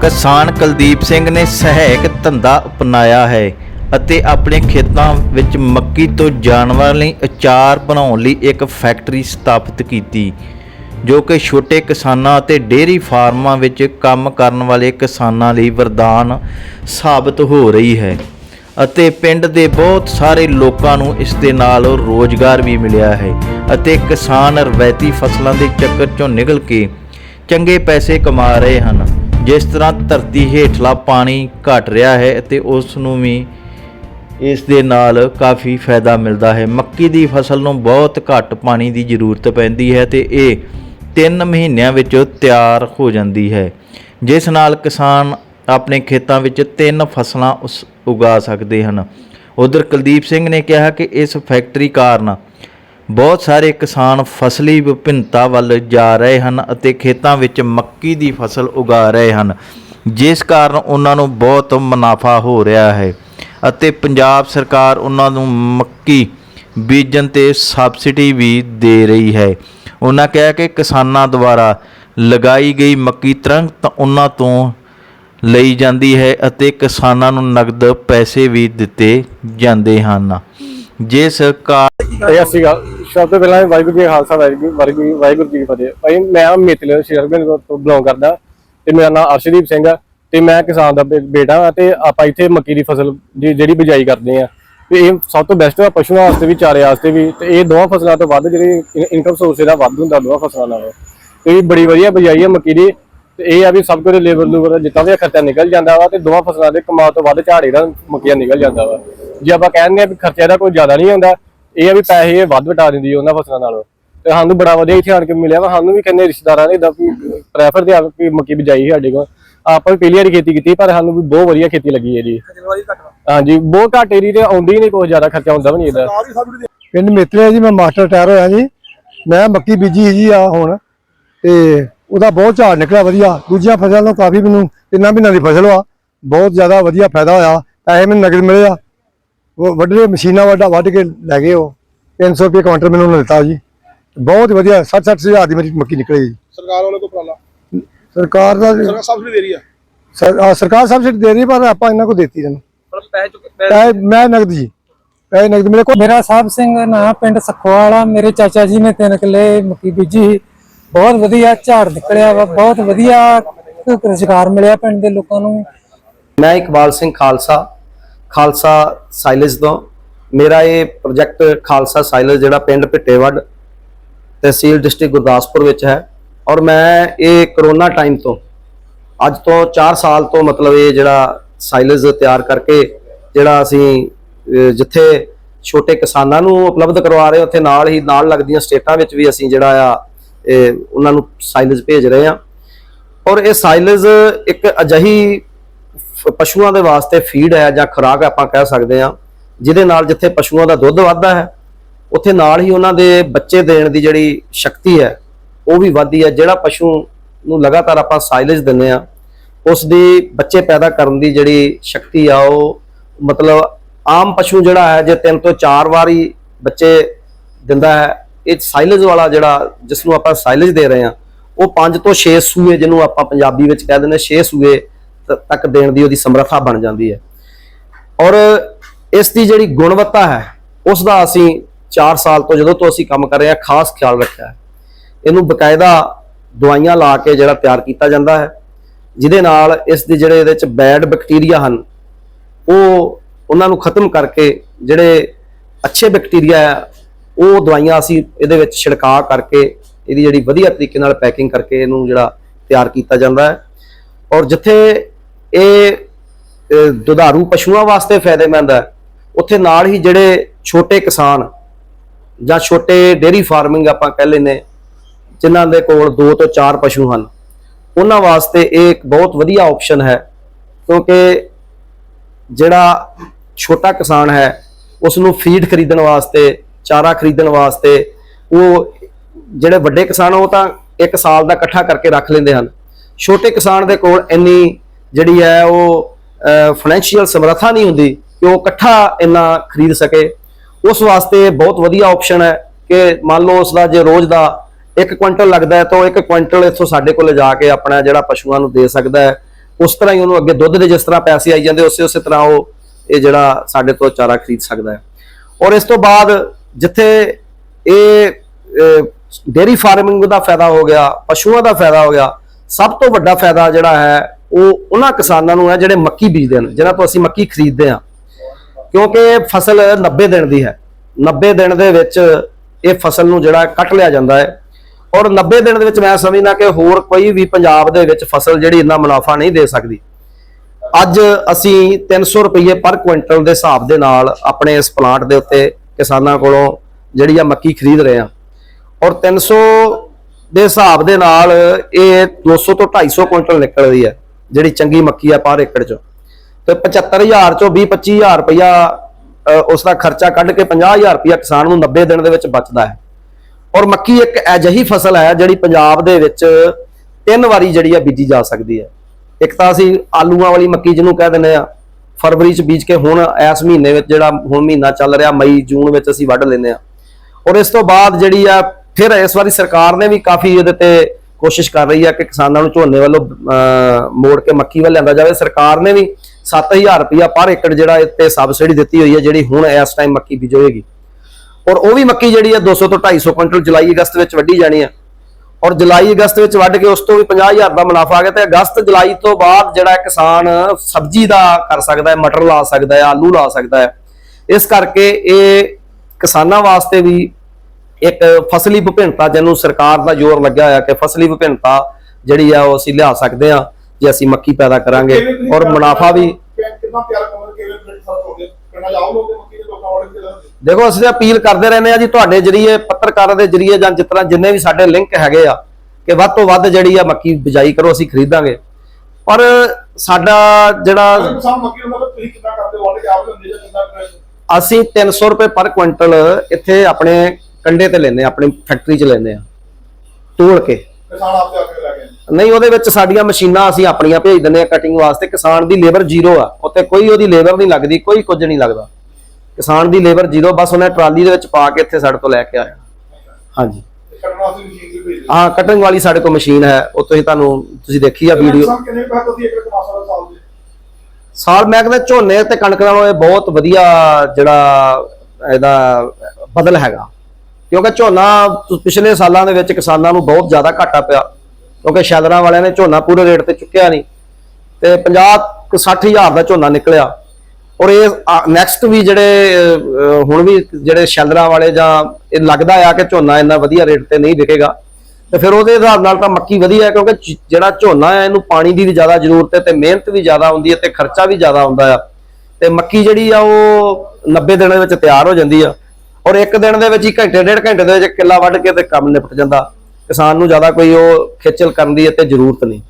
ਕਿਸਾਨ ਕੁਲਦੀਪ ਸਿੰਘ ਨੇ ਸਹਾਇਕ ਧੰਦਾ ਅਪਣਾਇਆ ਹੈ ਅਤੇ ਆਪਣੇ ਖੇਤਾਂ ਵਿੱਚ ਮੱਕੀ ਤੋਂ ਜਾਨਵਰਾਂ ਲਈ ਅਚਾਰ ਬਣਾਉਣ ਲਈ ਇੱਕ ਫੈਕਟਰੀ ਸਥਾਪਿਤ ਕੀਤੀ, ਜੋ ਕਿ ਛੋਟੇ ਕਿਸਾਨਾਂ ਅਤੇ ਡੇਅਰੀ ਫਾਰਮਾਂ ਵਿੱਚ ਕੰਮ ਕਰਨ ਵਾਲੇ ਕਿਸਾਨਾਂ ਲਈ ਵਰਦਾਨ ਸਾਬਤ ਹੋ ਰਹੀ ਹੈ ਅਤੇ ਪਿੰਡ ਦੇ ਬਹੁਤ ਸਾਰੇ ਲੋਕਾਂ ਨੂੰ ਇਸ ਦੇ ਨਾਲ ਰੋਜ਼ਗਾਰ ਵੀ ਮਿਲਿਆ ਹੈ ਅਤੇ ਕਿਸਾਨ ਰਵਾਇਤੀ ਫਸਲਾਂ ਦੇ ਚੱਕਰ ਚੋਂ ਨਿਕਲ ਕੇ ਚੰਗੇ ਪੈਸੇ ਕਮਾ ਰਹੇ ਹਨ। ਜਿਸ ਤਰ੍ਹਾਂ ਧਰਤੀ ਹੇਠਲਾ ਪਾਣੀ ਘਟ ਰਿਹਾ ਹੈ ਅਤੇ ਉਸ ਨੂੰ ਵੀ ਇਸ ਦੇ ਨਾਲ ਕਾਫੀ ਫਾਇਦਾ ਮਿਲਦਾ ਹੈ। ਮੱਕੀ ਦੀ ਫਸਲ ਨੂੰ ਬਹੁਤ ਘੱਟ ਪਾਣੀ ਦੀ ਜ਼ਰੂਰਤ ਪੈਂਦੀ ਹੈ ਤੇ ਇਹ 3 ਮਹੀਨਿਆਂ ਵਿੱਚ ਤਿਆਰ ਹੋ ਜਾਂਦੀ ਹੈ। ਜਿਸ ਨਾਲ ਕਿਸਾਨ ਆਪਣੇ ਖੇਤਾਂ ਵਿੱਚ ਤਿੰਨ ਫਸਲਾਂ ਉਸ ਉਗਾ ਸਕਦੇ ਹਨ। ਉਧਰ ਕੁਲਦੀਪ ਸਿੰਘ ਨੇ ਕਿਹਾ ਕਿ ਇਸ ਫੈਕਟਰੀ ਕਾਰਨ ਬਹੁਤ ਸਾਰੇ ਕਿਸਾਨ ਫਸਲੀ ਵਿਭਿੰਨਤਾ ਵੱਲ ਜਾ ਰਹੇ ਹਨ ਅਤੇ ਖੇਤਾਂ ਵਿੱਚ ਮੱਕੀ ਦੀ ਫਸਲ ਉਗਾ ਰਹੇ ਹਨ, ਜਿਸ ਕਾਰਨ ਉਹਨਾਂ ਨੂੰ ਬਹੁਤ ਮੁਨਾਫਾ ਹੋ ਰਿਹਾ ਹੈ ਅਤੇ ਪੰਜਾਬ ਸਰਕਾਰ ਉਹਨਾਂ ਨੂੰ ਮੱਕੀ ਬੀਜਣ ਤੇ ਸਬਸਿਡੀ ਵੀ ਦੇ ਰਹੀ ਹੈ। ਉਹਨਾਂ ਕਿਹਾ ਕਿ ਕਿਸਾਨਾਂ ਦੁਆਰਾ ਲਗਾਈ ਗਈ ਮੱਕੀ ਤੁਰੰਤ ਉਹਨਾਂ ਤੋਂ ਲਈ ਜਾਂਦੀ ਹੈ ਅਤੇ ਕਿਸਾਨਾਂ ਨੂੰ ਨਗਦ ਪੈਸੇ ਵੀ ਦਿੱਤੇ ਜਾਂਦੇ ਹਨ। ਜਿਸ ਕਾਰ ਇਹ ਅਸੀਂ ਸਭ ਤੋਂ ਪਹਿਲਾਂ ਵਾਹਿਗੁਰੂ ਜੀ ਕਾ ਖਾਲਸਾ, ਵਾਹਿਗੁਰੂ ਵਾਹਿਗੁਰੂ ਵਾਹਿਗੁਰੂ ਜੀ ਕੀ ਫਤਿਹ। ਭਾਈ, ਮੈਂ ਮਿਤਲ ਸ਼ੇਰਬਨ ਤੋਂ ਬਿਲੋਂਗ ਕਰਦਾ ਤੇ ਮੇਰਾ ਨਾਮ ਅਰਸ਼ਦੀਪ ਸਿੰਘ ਆ ਤੇ ਮੈਂ ਕਿਸਾਨ ਦਾ ਬੇ- ਬੇਟਾ ਆ ਤੇ ਆਪਾਂ ਇੱਥੇ ਮੱਕੀ ਦੀ ਫਸਲ ਦੀ ਜਿਹੜੀ ਬਿਜਾਈ ਕਰਦੇ ਆ। ਤੇ ਇਹ ਸਭ ਤੋਂ ਬੈਸਟ ਆ ਪਸ਼ੂਆਂ ਵਾਸਤੇ ਵੀ, ਚਾਰੇ ਵਾਸਤੇ ਵੀ ਤੇ ਇਹ ਦੋਵਾਂ ਫਸਲਾਂ ਤੋਂ ਵੱਧ ਜਿਹੜੀ ਇਨਕਮ ਸੋਰਸ ਇਹਦਾ ਵੱਧ ਹੁੰਦਾ ਦੋਵਾਂ ਫਸਲਾਂ ਨਾਲੋਂ। ਤੇ ਇਹ ਬੜੀ ਵਧੀਆ ਬਿਜਾਈ ਆ ਮੱਕੀ ਦੀ ਤੇ ਇਹ ਆ ਵੀ ਸਭ ਕੁਝ ਲੇਬਰ ਲੂਬਰ ਦਾ ਜਿੱਦਾਂ ਵੀ ਖਰਚਾ ਨਿਕਲ ਜਾਂਦਾ ਵਾ ਤੇ ਦੋਵਾਂ ਫਸਲਾਂ ਦੇ ਕਮਾਲ ਤੋਂ ਵੱਧ ਝਾੜ ਦਾ ਮੱਕੀਆਂ ਨਿਕਲ ਜਾਂਦਾ ਵਾ। ਜੇ ਆਪਾਂ ਕਹਿੰਦੇ ਆ ਵੀ ਖਰਚਾ ਇਹਦਾ ਕੋਈ ਜ਼ਿਆਦਾ ਨਹੀਂ ਹੁੰਦਾ ਇਹ ਆ ਵੀ ਪੈਸੇ ਇਹ ਵੱਧ ਵਟਾ ਦਿੰਦੀ ਉਹਨਾਂ ਫਸਲਾਂ ਨਾਲੋਂ। ਤੇ ਸਾਨੂੰ ਬੜਾ ਵਧੀਆ ਇੱਥੇ ਆਣ ਕੇ ਮਿਲਿਆ ਵਾ ਸਾਨੂੰ ਵੀ ਕਹਿੰਦੇ ਰਿਸ਼ਤੇਦਾਰਾਂ ਨੇ ਇਦਾਂ ਪ੍ਰੈਫਰ ਦੇ ਆ ਵੀ ਮੱਕੀ ਬਿਜਾਈ ਸਾਡੇ ਕੋਲ। ਆਪਾਂ ਵੀ ਪਹਿਲੀ ਵਾਰੀ ਖੇਤੀ ਕੀਤੀ ਪਰ ਸਾਨੂੰ ਵੀ ਬਹੁਤ ਵਧੀਆ ਖੇਤੀ ਲੱਗੀ ਹੈ ਜੀ ਹਾਂਜੀ ਬਹੁਤ ਘੱਟ ਏਰੀ ਤੇ ਆਉਂਦੀ ਹੀ ਨਹੀਂ ਕੋਈ ਜ਼ਿਆਦਾ ਖਰਚਾ ਹੁੰਦਾ ਵੀ ਨਹੀਂ ਇਹਦਾ। ਪਿੰਡ ਮੇਤਲੇ ਜੀ ਮੈਂ ਮਾਸਟਰ ਰਿਟਾਇਰ ਹੋਇਆ ਜੀ। ਮੈਂ ਮੱਕੀ ਬੀਜੀ ਸੀ ਜੀ ਆ ਹੁਣ ਤੇ ਉਹਦਾ ਬਹੁਤ ਝਾੜ ਨਿਕਲਿਆ ਵਧੀਆ। ਦੂਜੀਆਂ ਫਸਲਾਂ ਨਾਲੋਂ ਕਾਫੀ ਮੈਨੂੰ ਤਿੰਨਾਂ ਮਹੀਨਿਆਂ ਦੀ ਫਸਲ ਆ ਬਹੁਤ ਜ਼ਿਆਦਾ ਵਧੀਆ ਫਾਇਦਾ ਹੋਇਆ। ਪੈਸੇ ਮੈਨੂੰ ਨਗਦ ਮਿਲੇ ਆ। ਉਹ ਵੱਢੇ ਮਸ਼ੀਨਾਂ ਵੱਡਾ ਵੱਢ ਕੇ ਲੈ ਗਏ ਉਹ। 300 ਰੁਪਏ ਕਾਊਂਟਰ ਮੈਨੂੰ ਉਹਨਾਂ ਦਿੱਤਾ ਜੀ। ਬਹੁਤ ਵਧੀਆ 60 60 ਹਜ਼ਾਰ ਦੀ ਮੇਰੀ ਮੱਕੀ ਨਿਕਲੀ ਜੀ। ਸਰਕਾਰ ਵਾਲੇ ਕੋ ਉਪਰਾਲਾ? ਸਰਕਾਰ ਦਾ ਸਰਕਾਰ ਸਬਸਿਡੀ ਦੇ ਰਹੀ ਆ? ਸਰਕਾਰ ਸਬਸਿਡੀ ਦੇ ਰਹੀ ਪਰ ਆਪਾਂ ਇਹਨਾਂ ਕੋ ਦੇਤੀ ਜਨ ਪੈਸੇ ਮੈਂ ਨਗਦ ਜੀ। ਪੈਸੇ ਨਗਦ ਮੇਰੇ ਕੋਲ ਮੇਰਾ ਸਾਹਿਬ ਸਿੰਘ ਨਾਂ ਪਿੰਡ ਸਖਵਾਲਾ ਮੇਰੇ ਚਾਚਾ ਜੀ ਨੇ ਤਿੰਨ ਕਿੱਲੇ ਮੱਕੀ ਬੀਜੀ ਬਹੁਤ ਵਧੀਆ ਝਾੜ ਨਿਕਲਿਆ ਵਾ ਬਹੁਤ ਵਧੀਆ ਰੁਜ਼ਗਾਰ ਮਿਲਿਆ ਪਿੰਡ ਦੇ ਲੋਕਾਂ ਨੂੰ। ਮੈਂ ਇਕਬਾਲ ਸਿੰਘ ਖਾਲਸਾ ਖਾਲਸਾ ਸਾਇਲਸ ਤੋਂ। ਮੇਰਾ ਇਹ ਪ੍ਰੋਜੈਕਟ ਖਾਲਸਾ ਸਾਇਲਸ, ਜਿਹੜਾ ਪਿੰਡ ਭਿੱਟੇਵੱਡ ਤਹਿਸੀਲ ਡਿਸਟ੍ਰਿਕਟ ਗੁਰਦਾਸਪੁਰ ਵਿੱਚ ਹੈ। ਔਰ ਮੈਂ ਇਹ ਕਰੋਨਾ ਟਾਈਮ ਤੋਂ, ਅੱਜ ਤੋਂ 4 ਸਾਲ ਤੋਂ ਮਤਲਬ ਇਹ ਜਿਹੜਾ ਸਾਇਲਸ ਤਿਆਰ ਕਰਕੇ, ਜਿਹੜਾ ਅਸੀਂ ਜਿੱਥੇ ਛੋਟੇ ਕਿਸਾਨਾਂ ਨੂੰ ਉਪਲਬਧ ਕਰਵਾ ਰਹੇ ਉੱਥੇ ਨਾਲ ਹੀ, ਨਾਲ ਲੱਗਦੀਆਂ ਸਟੇਟਾਂ ਵਿੱਚ ਵੀ ਅਸੀਂ ਜਿਹੜਾ ਆ, ਇਹ, ਉਹਨਾਂ ਨੂੰ ਸਾਇਲਸ ਭੇਜ ਰਹੇ ਹਾਂ। ਔਰ ਇਹ ਸਾਇਲਸ ਇੱਕ ਅਜਹੀ ਪਸ਼ੂਆਂ ਦੇ ਵਾਸਤੇ ਫੀਡ ਹੈ ਜਾਂ ਖੁਰਾਕ ਆਪਾਂ ਕਹਿ ਸਕਦੇ ਹਾਂ, ਜਿਹਦੇ ਨਾਲ ਜਿੱਥੇ ਪਸ਼ੂਆਂ ਦਾ ਦੁੱਧ ਵੱਧਦਾ ਹੈ, ਉੱਥੇ ਨਾਲ ਹੀ ਉਹਨਾਂ ਦੇ ਬੱਚੇ ਦੇਣ ਦੀ ਜਿਹੜੀ ਸ਼ਕਤੀ ਹੈ, ਉਹ ਵੀ ਵੱਧਦੀ ਹੈ। ਜਿਹੜਾ ਪਸ਼ੂ ਨੂੰ ਲਗਾਤਾਰ ਆਪਾਂ ਸਾਇਲੇਜ ਦਿੰਦੇ ਆ ਉਸ ਦੀ ਬੱਚੇ ਪੈਦਾ ਕਰਨ ਦੀ ਜਿਹੜੀ ਸ਼ਕਤੀ ਆ, ਉਹ ਮਤਲਬ ਆਮ ਪਸ਼ੂ ਜਿਹੜਾ ਹੈ, ਜੇ ਤਿੰਨ ਤੋਂ ਚਾਰ ਵਾਰੀ ਬੱਚੇ ਦਿੰਦਾ ਹੈ, ਇਹ ਸਾਇਲੇਜ ਵਾਲਾ ਜਿਹੜਾ ਜਿਸ ਨੂੰ ਆਪਾਂ ਸਾਇਲੇਜ ਦੇ ਰਹੇ ਆ ਉਹ 5 ਤੋਂ 6 ਸੂਏ ਜਿਹਨੂੰ ਆਪਾਂ ਪੰਜਾਬੀ ਵਿੱਚ ਕਹਿ ਦਿੰਦੇ 6 ਸੂਏ ਤੱਕ ਦੇਣ ਦੀ ਉਹਦੀ ਸਮਰੱਥਾ ਬਣ ਜਾਂਦੀ ਹੈ। ਔਰ ਇਸ ਦੀ ਜਿਹੜੀ ਗੁਣਵੱਤਾ ਹੈ, ਉਸ ਦਾ ਅਸੀਂ 4 ਸਾਲ ਤੋਂ ਜਦੋਂ ਤੋਂ ਅਸੀਂ ਕੰਮ ਕਰ ਰਹੇ ਹਾਂ, ਖਾਸ ਖਿਆਲ ਰੱਖਿਆ ਇਹਨੂੰ ਬਕਾਇਦਾ ਦਵਾਈਆਂ ਲਾ ਕੇ ਜਿਹੜਾ ਤਿਆਰ ਕੀਤਾ ਜਾਂਦਾ ਹੈ, ਜਿਹਦੇ ਨਾਲ ਇਸ ਦੇ ਜਿਹੜੇ ਇਹਦੇ ਵਿੱਚ ਬੈਡ ਬੈਕਟੀਰੀਆ ਹਨ, ਉਹ ਉਹਨਾਂ ਨੂੰ ਖਤਮ ਕਰਕੇ ਜਿਹੜੇ ਅੱਛੇ ਬੈਕਟੀਰੀਆ ਆ ਉਹ ਦਵਾਈਆਂ ਅਸੀਂ ਇਹਦੇ ਵਿੱਚ ਛਿੜਕਾਅ ਕਰਕੇ ਇਹਦੀ ਜਿਹੜੀ ਵਧੀਆ ਤਰੀਕੇ ਨਾਲ ਪੈਕਿੰਗ ਕਰਕੇ ਇਹਨੂੰ ਜਿਹੜਾ ਤਿਆਰ ਕੀਤਾ ਜਾਂਦਾ ਹੈ। ਔਰ ਜਿੱਥੇ ਇਹ ਦੁਧਾਰੂ ਪਸ਼ੂਆਂ ਵਾਸਤੇ ਫਾਇਦੇਮੰਦ ਹੈ ਉੱਥੇ ਨਾਲ ਹੀ ਜਿਹੜੇ ਛੋਟੇ ਕਿਸਾਨ ਜਾਂ ਛੋਟੇ ਡੇਰੀ ਫਾਰਮਿੰਗ ਆਪਾਂ ਕਹਿ ਲੈਨੇ ਜਿਨ੍ਹਾਂ ਦੇ ਕੋਲ 2 ਤੋਂ 4 ਪਸ਼ੂ ਹਨ ਉਹਨਾਂ ਵਾਸਤੇ ਇਹ ਇੱਕ ਬਹੁਤ ਵਧੀਆ ਆਪਸ਼ਨ ਹੈ ਕਿਉਂਕਿ ਜਿਹੜਾ ਛੋਟਾ ਕਿਸਾਨ ਹੈ ਉਸ ਨੂੰ ਫੀਡ ਖਰੀਦਣ ਵਾਸਤੇ ਚਾਰਾ ਖਰੀਦਣ ਵਾਸਤੇ ਉਹ ਜਿਹੜੇ ਵੱਡੇ ਕਿਸਾਨ ਉਹ ਤਾਂ ਇੱਕ ਸਾਲ ਦਾ ਇਕੱਠਾ ਕਰਕੇ ਰੱਖ ਲੈਂਦੇ ਹਨ ਛੋਟੇ ਕਿਸਾਨ ਦੇ ਕੋਲ ਇੰਨੀ ਜਿਹੜੀ ਹੈ ਉਹ ਫਾਈਨੈਂਸ਼ੀਅਲ ਸਮਰੱਥਾ ਨਹੀਂ ਹੁੰਦੀ ਕਿ ਉਹ ਇਕੱਠਾ ਇੰਨਾ ਖਰੀਦ ਸਕੇ। ਉਸ ਵਾਸਤੇ ਬਹੁਤ ਵਧੀਆ ਆਪਸ਼ਨ ਹੈ ਕਿ ਮੰਨ ਲਓ ਉਸ ਦਾ ਜੇ ਰੋਜ਼ ਦਾ 1 ਕੁਇੰਟਲ ਲੱਗਦਾ ਹੈ, ਤਾਂ ਉਹ 1 ਕੁਇੰਟਲ ਇੱਥੋਂ ਸਾਡੇ ਕੋਲ ਜਾ ਕੇ ਆਪਣਾ ਜਿਹੜਾ ਪਸ਼ੂਆਂ ਨੂੰ ਦੇ ਸਕਦਾ ਹੈ। ਉਸ ਤਰ੍ਹਾਂ ਹੀ ਉਹਨੂੰ ਅੱਗੇ ਦੁੱਧ ਦੇ ਜਿਸ ਤਰ੍ਹਾਂ ਪੈਸੇ ਆਈ ਜਾਂਦੇ, ਉਸੇ ਉਸੇ ਤਰ੍ਹਾਂ ਉਹ ਇਹ ਜਿਹੜਾ ਸਾਡੇ ਤੋਂ ਚਾਰਾ ਖਰੀਦ ਸਕਦਾ ਹੈ। ਔਰ ਇਸ ਤੋਂ ਬਾਅਦ ਜਿੱਥੇ ਇਹ ਡੇਰੀ ਫਾਰਮਿੰਗ ਦਾ ਫਾਇਦਾ ਹੋ ਗਿਆ, ਪਸ਼ੂਆਂ ਦਾ ਫਾਇਦਾ ਹੋ ਗਿਆ, ਸਭ ਤੋਂ ਵੱਡਾ ਫਾਇਦਾ ਜਿਹੜਾ ਹੈ ਉਹ ਉਹਨਾਂ ਕਿਸਾਨਾਂ ਨੂੰ ਹੈ ਜਿਹੜੇ ਮੱਕੀ ਬੀਜਦੇ ਨੇ ਜਿਹਨਾਂ ਤੋਂ ਅਸੀਂ ਮੱਕੀ ਖਰੀਦਦੇ ਹਾਂ। ਕਿਉਂਕਿ ਫਸਲ 90 ਦਿਨ ਦੀ ਹੈ। 90 ਦਿਨ ਦੇ ਵਿੱਚ ਇਹ ਫਸਲ ਨੂੰ ਜਿਹੜਾ ਕੱਟ ਲਿਆ ਜਾਂਦਾ ਹੈ। ਔਰ 90 ਦਿਨ ਦੇ ਵਿੱਚ ਮੈਂ ਸਮਝਦਾ ਕਿ ਹੋਰ ਕੋਈ ਵੀ ਪੰਜਾਬ ਦੇ ਵਿੱਚ ਫਸਲ ਜਿਹੜੀ ਇੰਨਾ ਮੁਨਾਫਾ ਨਹੀਂ ਦੇ ਸਕਦੀ। ਅੱਜ ਅਸੀਂ 300 ਰੁਪਏ ਪਰ ਕੁਇੰਟਲ ਦੇ ਹਿਸਾਬ ਦੇ ਨਾਲ ਆਪਣੇ ਇਸ ਪਲਾਂਟ ਦੇ ਉੱਤੇ ਕਿਸਾਨਾਂ ਕੋਲੋਂ ਜਿਹੜੀ ਆ ਮੱਕੀ ਖਰੀਦ ਰਹੇ ਹਾਂ। ਔਰ 300 ਦੇ ਹਿਸਾਬ ਦੇ ਨਾਲ ਇਹ 200 ਤੋਂ 250 ਕੁਇੰਟਲ ਨਿਕਲਦੀ ਹੈ। ਜਿਹੜੀ ਚੰਗੀ ਮੱਕੀ ਆ ਪਰ ਏਕੜ ਚ। ਤੇ 75000 ਚੋਂ 20 25000 ਰੁਪਇਆ ਉਸ ਦਾ ਖਰਚਾ ਕੱਢ ਕੇ 50000 ਰੁਪਇਆ ਕਿਸਾਨ ਨੂੰ 90 ਦਿਨ ਦੇ ਵਿੱਚ ਬਚਦਾ ਹੈ। ਔਰ ਮੱਕੀ ਇੱਕ ਅਜਿਹੀ ਫਸਲ ਹੈ ਜਿਹੜੀ ਪੰਜਾਬ ਦੇ ਵਿੱਚ ਤਿੰਨ ਵਾਰੀ ਜਿਹੜੀ ਆ ਬੀਜੀ ਜਾ ਸਕਦੀ ਹੈ। ਇੱਕ ਤਾਂ ਅਸੀਂ ਆਲੂਆਂ ਵਾਲੀ ਮੱਕੀ ਜਿਹਨੂੰ ਕਹਿ ਦਿੰਦੇ ਆ ਫਰਵਰੀ ਚ ਬੀਜ ਕੇ ਹੁਣ ਇਸ ਮਹੀਨੇ ਵਿੱਚ ਜਿਹੜਾ ਹੁਣ ਮਹੀਨਾ ਚੱਲ ਰਿਹਾ, ਮਈ, ਜੂਨ ਵਿੱਚ ਅਸੀਂ ਵੱਢ ਲੈਂਦੇ ਆ ਔਰ ਇਸ ਤੋਂ ਬਾਅਦ ਜਿਹੜੀ ਆ, ਫਿਰ ਇਸ ਵਾਰੀ ਸਰਕਾਰ ਨੇ ਵੀ ਕਾਫੀ ਇਹਦੇ ਤੇ ਕੋਸ਼ਿਸ਼ ਕਰ ਰਹੀ ਹੈ ਕਿ ਕਿਸਾਨਾਂ ਨੂੰ ਝੋਨੇ ਵੱਲੋਂ ਮੋੜ ਕੇ ਮੱਕੀ ਵੱਲ ਲਿਆਂਦਾ ਜਾਵੇ। ਸਰਕਾਰ ਨੇ ਵੀ 7000 ਰੁਪਇਆ ਪਰ ਏਕੜ ਜਿਹੜਾ ਇੱਥੇ ਸਬਸਿਡੀ ਦਿੱਤੀ ਹੋਈ ਹੈ, ਜਿਹੜੀ ਹੁਣ ਇਸ ਟਾਈਮ ਮੱਕੀ ਬੀਜੋਏਗੀ ਔਰ ਉਹ ਵੀ ਮੱਕੀ ਜਿਹੜੀ ਆ 200 ਤੋਂ 250 ਕੁਇੰਟਲ ਜੁਲਾਈ ਅਗਸਤ ਵਿੱਚ ਵੱਢੀ ਜਾਣੀ ਹੈ ਔਰ ਜੁਲਾਈ ਅਗਸਤ ਵਿੱਚ ਵੱਢ ਕੇ ਉਸ ਤੋਂ ਵੀ 50000 ਦਾ ਮੁਨਾਫਾ ਆ ਗਿਆ ਤੇ ਅਗਸਤ ਜੁਲਾਈ ਤੋਂ ਬਾਅਦ ਜਿਹੜਾ ਕਿਸਾਨ ਸਬਜ਼ੀ ਦਾ ਕਰ ਸਕਦਾ ਹੈ, ਮਟਰ ਲਾ ਸਕਦਾ ਹੈ, ਆਲੂ ਲਾ ਸਕਦਾ ਹੈ। ਇਸ ਕਰਕੇ ਇਹ ਕਿਸਾਨਾਂ ਵਾਸਤੇ ਵੀ ਇੱਕ ਫਸਲੀ ਵਿਭਿੰਨਤਾ ਜਿਹਨੂੰ ਸਰਕਾਰ ਦਾ ਜ਼ੋਰ ਲੱਗਿਆ ਹੋਇਆ ਕਿ ਫਸਲੀ ਵਿਭਿੰਨਤਾ ਜਿਹੜੀ ਆ ਉਹ ਅਸੀਂ ਲਿਆ ਸਕਦੇ ਆ ਜੇ ਅਸੀਂ ਮੱਕੀ ਪੈਦਾ ਕਰਾਂਗੇ ਔਰ ਮੁਨਾਫਾ ਵੀ ਦੇਖੋ ਅਸੀਂ ਅਪੀਲ ਕਰਦੇ ਰਹਿੰਦੇ ਆ ਜੀ ਤੁਹਾਡੇ ਜਰੀਏ ਪੱਤਰਕਾਰਾਂ ਦੇ ਜਰੀਏ ਜਾਂ ਤਰ੍ਹਾਂ ਜਿੰਨੇ ਵੀ ਸਾਡੇ ਲਿੰਕ ਹੈਗੇ ਆ ਕਿ ਵੱਧ ਤੋਂ ਵੱਧ ਜਿਹੜੀ ਆ ਮੱਕੀ ਬਿਜਾਈ ਕਰੋ ਅਸੀਂ ਖਰੀਦਾਂਗੇ। ਪਰ ਸਾਡਾ ਜਿਹੜਾ? ਅਸੀਂ 300 ਰੁਪਏ ਪਰ ਕੁਇੰਟਲ ਇੱਥੇ ਆਪਣੇ ਕੰਡੇ ਤੇ ਲੈਨੇ ਆਪਣੀ ਫੈਕਟਰੀ 'ਚ ਲੈਨੇ ਆ। ਤੋਲ ਕੇ। ਕਿਸਾਨ ਆਪ ਤੇ ਆ ਕੇ ਲੈ ਗਏ ਨਹੀਂ ਉਹਦੇ ਵਿੱਚ ਸਾਡੀਆਂ ਮਸ਼ੀਨਾਂ ਅਸੀਂ ਆਪਣੀਆਂ ਭੇਜ ਦਿੰਦੇ ਆ ਕਟਿੰਗ ਵਾਸਤੇ। ਕਿਸਾਨ ਦੀ ਲੇਬਰ ਜ਼ੀਰੋ ਆ। ਉੱਤੇ ਕੋਈ ਉਹਦੀ ਲੇਬਰ ਨਹੀਂ ਲੱਗਦੀ ਕੋਈ ਕੁਝ ਨਹੀਂ ਲੱਗਦਾ। ਕਿਸਾਨ ਦੀ ਲੇਬਰ ਜ਼ੀਰੋ ਬਸ ਉਹਨੇ ਟਰਾਲੀ ਦੇ ਵਿੱਚ ਪਾ ਕੇ ਇੱਥੇ ਸਾਡੇ ਤੋਂ ਲੈ ਕੇ ਆਇਆ। ਹਾਂਜੀ। ਹਾਂ ਕਟਿੰਗ ਵਾਲੀ ਸਾਡੇ ਕੋਲ ਮਸ਼ੀਨ ਹੈ। ਉਹ ਤੁਸੀਂ ਤੁਹਾਨੂੰ ਤੁਸੀਂ ਦੇਖੀ ਆ ਵੀਡੀਓ ਸਾਲ ਮੈਂ ਕਹਿੰਦਾ ਝੋਨੇ ਤੇ ਕਣਕ ਨਾਲੋਂ ਇਹ ਬਹੁਤ ਵਧੀਆ ਜਿਹੜਾ ਇਹਦਾ ਬਦਲ ਹੈਗਾ। ਕਿਉਂਕਿ ਝੋਨਾ ਪਿਛਲੇ ਸਾਲਾਂ ਦੇ ਵਿੱਚ ਕਿਸਾਨਾਂ ਨੂੰ ਬਹੁਤ ਜ਼ਿਆਦਾ ਘਾਟਾ ਪਿਆ। ਕਿਉਂਕਿ ਸ਼ੈਲਰਾਂ ਵਾਲਿਆਂ ਨੇ ਝੋਨਾ ਪੂਰੇ ਰੇਟ ਤੇ ਚੁੱਕਿਆ ਨਹੀਂ। ਤੇ 50 60 ਹਜ਼ਾਰ ਦਾ ਝੋਨਾ ਨਿਕਲਿਆ। ਔਰ ਇਹ ਨੈਕਸਟ ਵੀ ਜਿਹੜੇ ਹੁਣ ਵੀ ਜਿਹੜੇ ਸ਼ੈਲਰਾਂ ਵਾਲੇ ਜਾਂ ਇਹ ਲੱਗਦਾ ਆ ਕਿ ਝੋਨਾ ਇੰਨਾ ਵਧੀਆ ਰੇਟ ਤੇ ਨਹੀਂ ਵਿਕੇਗਾ। ਤੇ ਫਿਰ ਉਹਦੇ ਹਿਸਾਬ ਨਾਲ ਤਾਂ ਮੱਕੀ ਵਧੀਆ ਹੈ ਕਿਉਂਕਿ ਜਿਹੜਾ ਝੋਨਾ ਹੈ ਇਹਨੂੰ ਪਾਣੀ ਦੀ ਵੀ ਜ਼ਿਆਦਾ ਜ਼ਰੂਰਤ ਹੈ ਤੇ ਮਿਹਨਤ ਵੀ ਜ਼ਿਆਦਾ ਹੁੰਦੀ ਹੈ ਤੇ ਖਰਚਾ ਵੀ ਜ਼ਿਆਦਾ ਹੁੰਦਾ ਆ। ਤੇ ਮੱਕੀ ਜਿਹੜੀ ਆ, ਉਹ 90 ਦਿਨਾਂ ਦੇ ਵਿੱਚ ਤਿਆਰ ਹੋ ਜਾਂਦੀ ਆ। ਔਰ ਇੱਕ ਦਿਨ ਦੇ ਵਿੱਚ ਹੀ ਘੰਟੇ, ਡੇਢ ਘੰਟੇ ਦੇ ਵਿੱਚ ਕਿੱਲਾ ਵੱਢ ਕੇ ਤੇ ਕੰਮ ਨਿਪਟ ਜਾਂਦਾ। ਕਿਸਾਨ ਨੂੰ ਜ਼ਿਆਦਾ ਕੋਈ ਉਹ ਖੇਚਲ ਕਰਨ ਦੀ ਇੱਥੇ ਜ਼ਰੂਰਤ ਨਹੀਂ।